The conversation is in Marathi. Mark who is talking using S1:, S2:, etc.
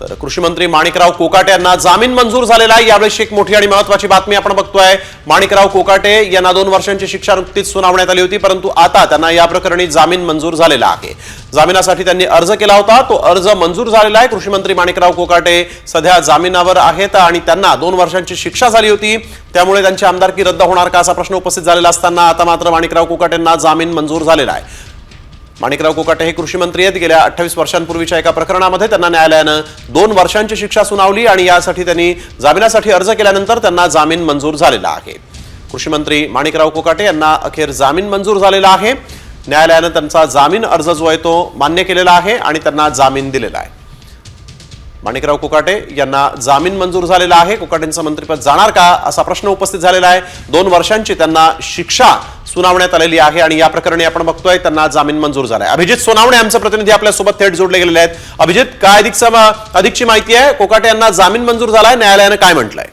S1: तर कृषी मंत्री माणिकराव कोकाटे यांना जामीन मंजूर झालेला आहे. यावेळेस एक मोठी आणि महत्वाची बातमी आपण बघतोय. माणिकराव कोकाटे यांना दोन वर्षांची शिक्षा नुकतीच सुनावण्यात आली होती परंतु आता त्यांना या प्रकरणी जामीन मंजूर झालेला आहे. जामिनासाठी त्यांनी अर्ज केला होता. तो अर्ज मंजूर झालेला आहे. कृषी मंत्री माणिकराव कोकाटे सध्या जामिनावर आहेत आणि त्यांना दोन वर्षांची शिक्षा झाली होती. त्यामुळे त्यांची आमदारकी रद्द होणार का असा प्रश्न उपस्थित झालेला असताना आता मात्र माणिकराव कोकाटेंना जामीन मंजूर झालेला आहे. माणिकराव कोकाटे हे कृषी मंत्री आहेत. गेल्या अठ्ठावीस वर्षांपूर्वीच्या एका प्रकरणामध्ये त्यांना न्यायालयानं दोन वर्षांची शिक्षा सुनावली आणि यासाठी त्यांनी जामिनासाठी अर्ज केल्यानंतर त्यांना जामीन मंजूर झालेला आहे. कृषी मंत्री माणिकराव कोकाटे यांना अखेर जामीन मंजूर झालेला आहे. न्यायालयानं त्यांचा जामीन अर्ज जो आहे तो मान्य केलेला आहे आणि त्यांना जामीन दिलेला आहे. माणिकराव कोकाटे यांना जामीन मंजूर झालेला आहे. कोकाटेंचं मंत्रिपद जाणार का? असा प्रश्न उपस्थित झालेला आहे. दोन वर्षांची त्यांना शिक्षा सुनावण्यात आलेली आहे आणि या प्रकरणी आपण बघतोय त्यांना जामीन मंजूर झालाय. अभिजित सोनावणे आमचे प्रतिनिधी आपल्यासोबत थेट जोडले गेलेले आहेत. अभिजित काय अधिकचा अधिकची माहिती आहे? कोकाटे यांना जामीन मंजूर झालाय. न्यायालयानं काय म्हटलंय?